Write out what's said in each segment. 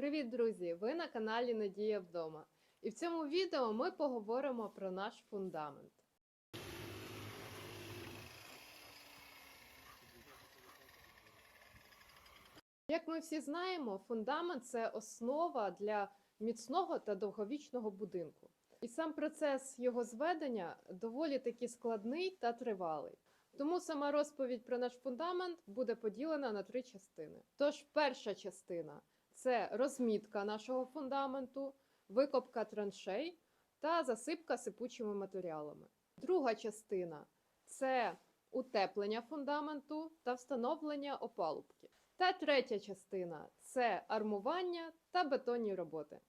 Привіт, друзі! Ви на каналі Надія вдома. І в цьому відео ми поговоримо про наш фундамент. Як ми всі знаємо, фундамент це основа для міцного та довговічного будинку. І сам процес його зведення доволі таки складний та тривалий. Тому сама розповідь про наш фундамент буде поділена на три частини. Тож, перша частина це розмітка нашого фундаменту, викопка траншей та засипка сипучими матеріалами. Друга частина це утеплення фундаменту та встановлення опалубки. Та третя частина це армування та бетонні роботи.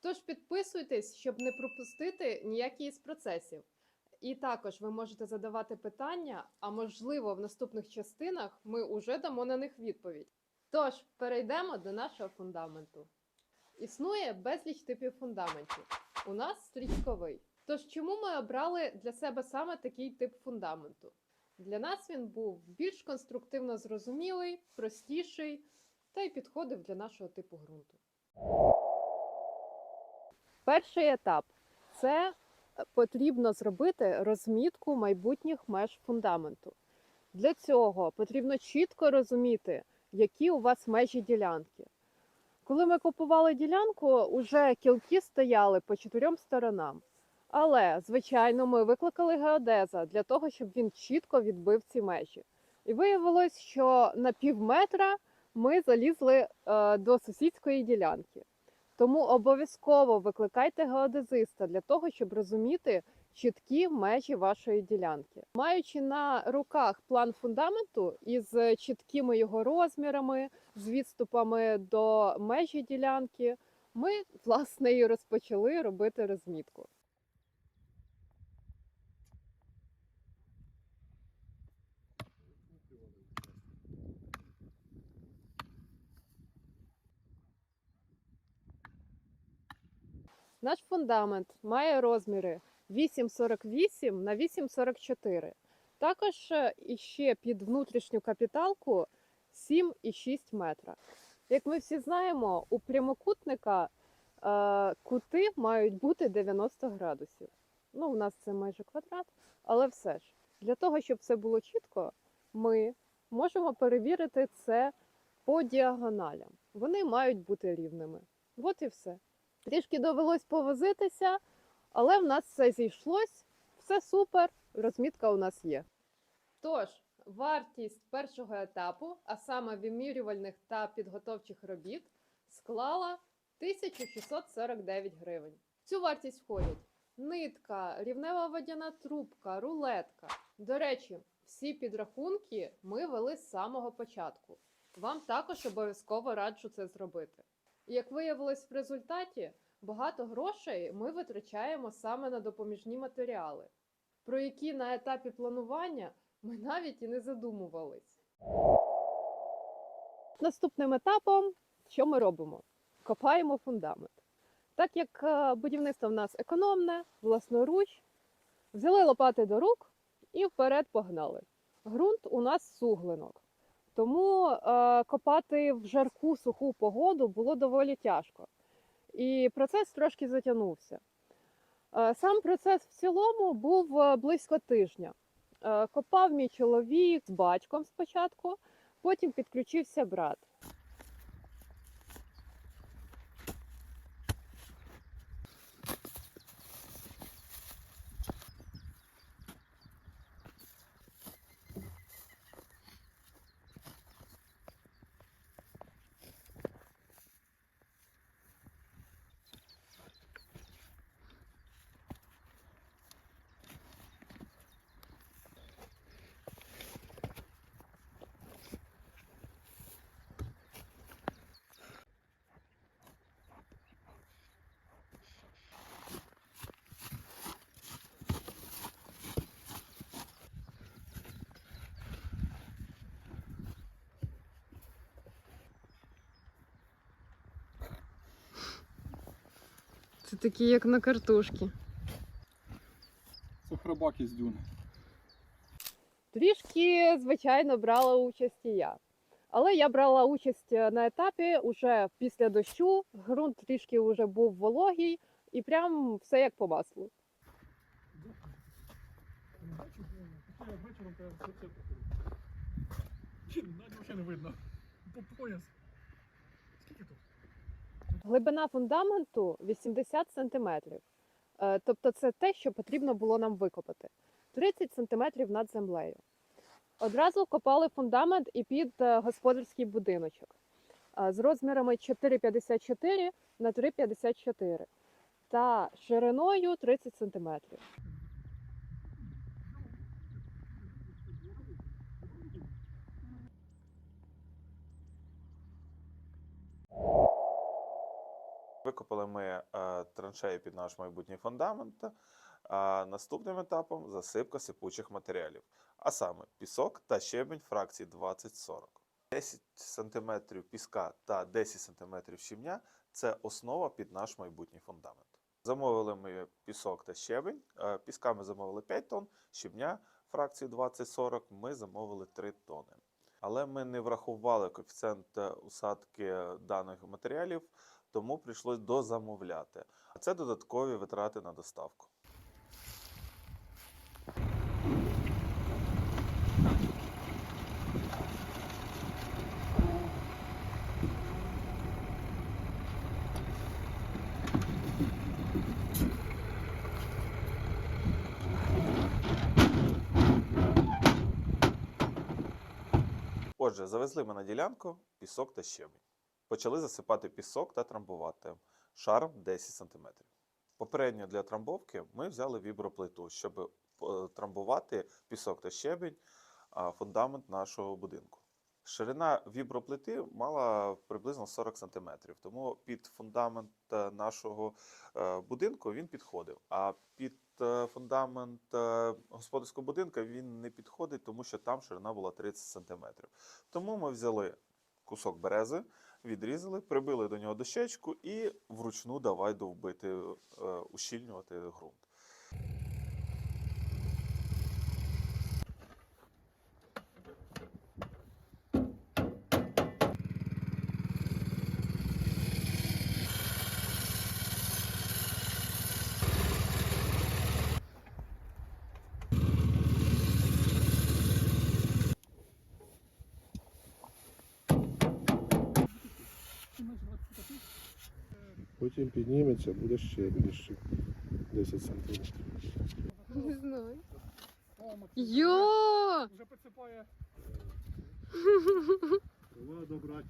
Тож підписуйтесь, щоб не пропустити ніякий із процесів. І також ви можете задавати питання, а можливо, в наступних частинах ми вже дамо на них відповідь. Тож, перейдемо до нашого фундаменту. Існує безліч типів фундаментів. У нас стрічковий. Тож, чому ми обрали для себе саме такий тип фундаменту? Для нас він був більш конструктивно зрозумілий, простіший та й підходив для нашого типу ґрунту. Перший етап це потрібно зробити розмітку майбутніх меж фундаменту. Для цього потрібно чітко розуміти, які у вас межі ділянки. Коли ми купували ділянку, уже кілки стояли по чотирьом сторонам. Але, звичайно, ми викликали геодеза для того, щоб він чітко відбив ці межі. І виявилось, що на пів метра ми залізли е, до сусідської ділянки. Тому обов'язково викликайте геодезиста для того, щоб розуміти чіткі межі вашої ділянки. Маючи на руках план фундаменту із чіткими його розмірами, з відступами до межі ділянки, ми власне і розпочали робити розмітку. Наш фундамент має розміри 8,48 на 8,44. Також е, іще під внутрішню капіталку 7,6 метра. Як ми всі знаємо, у прямокутника е, кути мають бути 90 градусів. Ну, у нас це майже квадрат, але все ж. Для того, щоб все було чітко, ми можемо перевірити це по діагоналям. Вони мають бути рівними. От і все. Трішки довелось повозитися, але в нас все зійшлось, все супер, розмітка у нас є. Тож, вартість першого етапу, а саме вимірювальних та підготовчих робіт, склала 1649 гривень. В цю вартість входять нитка, рівнева водяна трубка, рулетка. До речі, всі підрахунки ми вели з самого початку. Вам також обов'язково раджу це зробити. Як виявилось в результаті, багато грошей ми витрачаємо саме на допоміжні матеріали, про які на етапі планування ми навіть і не задумувались. Наступним етапом, що ми робимо? Копаємо фундамент. Так як е, будівництво в нас економне, власноруч, взяли лопати до рук і вперед погнали. Ґрунт у нас суглинок. Тому е, копати в жарку суху погоду було доволі тяжко. І процес трошки затягнувся. Е, сам процес в цілому був е, близько тижня. Е, копав мій чоловік з батьком спочатку, потім підключився брат. Це такі, як на картошці. Це храбак із дюни. Трішки, звичайно, брала участь і я. Але я брала участь е, на етапі уже після дощу. Ґрунт трішки вже був вологий, і прям все як по маслу. Вечором треба все це Навіть взагалі не видно. По пояс. Глибина фундаменту 80 см. Тобто це те, що потрібно було нам викопати. 30 см над землею. Одразу копали фундамент і під е, господарський будиночок е, з розмірами 4,54 на 3,54 та шириною 30 см. Викопали ми е, траншеї під наш майбутній фундамент. А наступним етапом засипка сипучих матеріалів, а саме пісок та щебень фракції 20-40. 10 см піска та 10 см щебня це основа під наш майбутній фундамент. Замовили ми пісок та щебень. Е, Піска ми замовили 5 тонн, щебня фракції 20-40 ми замовили 3 тонни. Але ми не врахували коефіцієнт е, усадки даних матеріалів тому прийшлось дозамовляти. А це додаткові витрати на доставку. Отже, завезли ми на ділянку пісок та щебень. Почали засипати пісок та трамбувати шаром 10 см. Попередньо для трамбовки ми взяли віброплиту, щоб е, трамбувати пісок та щебень, фундамент нашого будинку. Ширина віброплити мала приблизно 40 см, тому під фундамент е, нашого е, будинку він підходив. А під фундамент господарського будинку він не підходить, тому що там ширина була 30 см. Тому ми взяли кусок берези, відрізали, прибили до нього дощечку і вручну давай довбити, е, ущільнювати ґрунт. Потім підніметься, буде ще більше 10 сантиметрів. Не знаю. Йо! Вже підсипає. Треба добрати.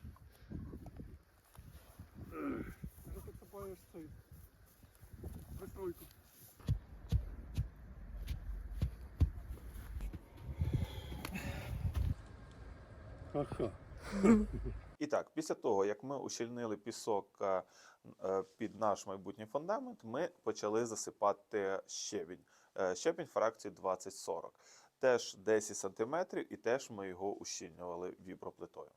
Вже підсипаєш цей. Пристройку. Ха-ха. І так, після того, як ми ущільнили пісок е, е, під наш майбутній фундамент, ми почали засипати щебінь. Е, Щебінь фракції 20-40. Теж 10 см, і теж ми його ущільнювали віброплитою.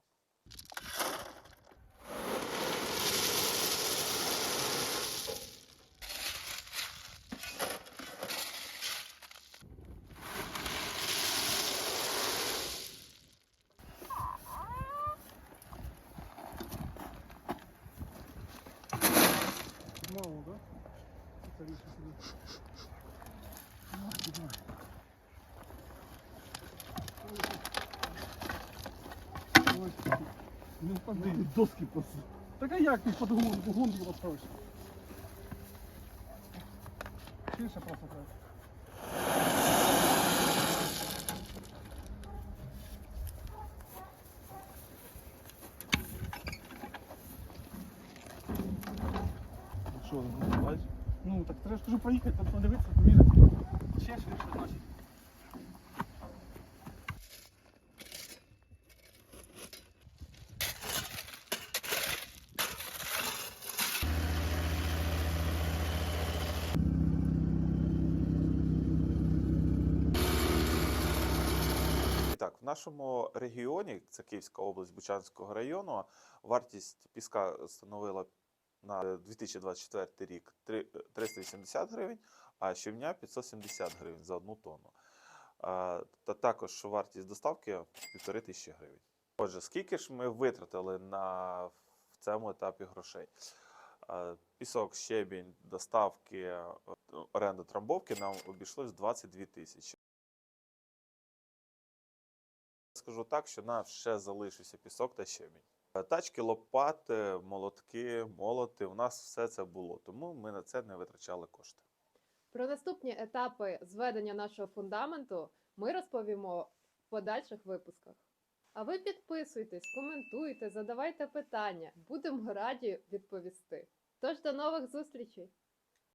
Не впади. Доски просто. Так а як ти під гон- гон його ставиш? Ширше просто треба. Що, ну, бачиш? Ну, так треба ж кажу проїхати, там подивитися, поміряти. Ще ширше, значить. Так, в нашому регіоні, це Київська область Бучанського району, вартість піска становила на 2024 рік три- 380 гривень, а щевня 570 гривень за одну тонну. Та також вартість доставки 1500 тисячі гривень. Отже, скільки ж ми витратили на в цьому етапі грошей? Е, Пісок, щебінь, доставки, е, оренда трамбовки нам обійшлось 22 тисячі. Скажу так, що нам ще залишився пісок та щебінь. Е, Тачки, лопати, молотки, молоти. У нас все це було, тому ми на це не витрачали кошти. Про наступні етапи зведення нашого фундаменту ми розповімо в подальших випусках. А ви підписуйтесь, коментуйте, задавайте питання. Будемо раді відповісти. Тож до нових зустрічей!